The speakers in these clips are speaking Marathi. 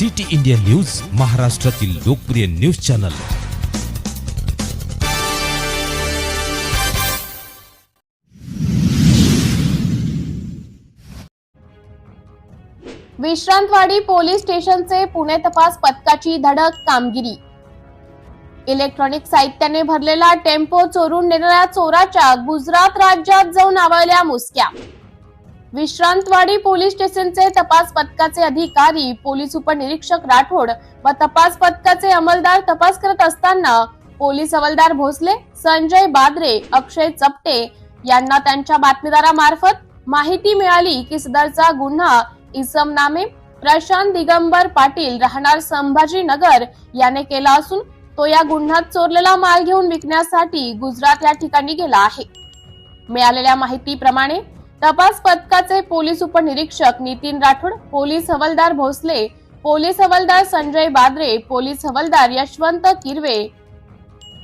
सिटी इंडिया न्यूज महाराष्ट्रातील लोकप्रिय न्यूज चॅनल. विश्रांतवाडी पोलीस स्टेशनचे पुणे तपास पथकाची धडक कामगिरी. इलेक्ट्रॉनिक साहित्याने भरलेला टेम्पो चोरून नेणाऱ्या चोराच्या गुजरात राज्यात जाऊन आवळल्या मुसक्या. विश्रांतवाडी पोलीस स्टेशनचे तपास पथकाचे अधिकारी पोलीस उपनिरीक्षक राठोड व तपास पथकाचे अंमलदार तपास करत असताना पोलीस हवालदार भोसले संजय बाद्रे अक्षय चपटे यांना त्यांच्या बातमीदारामार्फत माहिती मिळाली की सदरचा गुन्हा इसम नामे प्रशांत दिगंबर पाटील राहणार संभाजीनगर याने केला असून तो या गुन्ह्यात चोरलेला माल घेऊन विकण्यासाठी गुजरात या ठिकाणी गेला आहे. मिळालेल्या माहितीप्रमाणे तपास पथकाचे पोलीस उपनिरीक्षक नितीन राठोड पोलीस हवालदार भोसले पोलीस हवालदार संजय बाद्रे पोलीस हवालदार यशवंत किरवे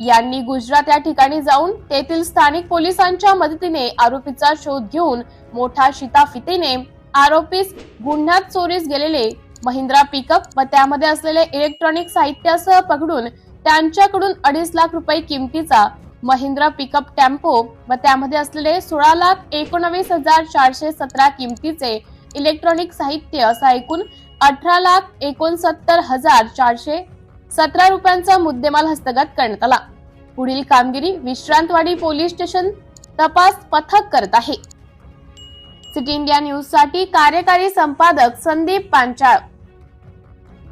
यांनी गुजरात या ठिकाणी जाऊन तेथील स्थानिक पोलिसांच्या मदतीने आरोपीचा शोध घेऊन मोठा शिताफितीने आरोपीस गुन्ह्यात चोरीस गेलेले महिंद्रा पिकअप व त्यामध्ये असलेले इलेक्ट्रॉनिक साहित्यासह पकडून त्यांच्याकडून अडीच लाख रुपये किमतीचा महिंद्रा पिकअप टेम्पो व त्यामध्ये असलेले सोळा लाख एकोणवीस हजार चारशे सतरा किमतीचे इलेक्ट्रॉनिक साहित्य असा एकूण अठरा लाख एकोणसत्तर हजार चारशे सतरा रुपयांचा मुद्देमाल हस्तगत करण्यात आला. पुढील कामगिरी विश्रांतवाडी पोलीस स्टेशन तपास पथक करत आहे. सिटी इंडिया न्यूजसाठी कार्यकारी संपादक संदीप पांचाळ.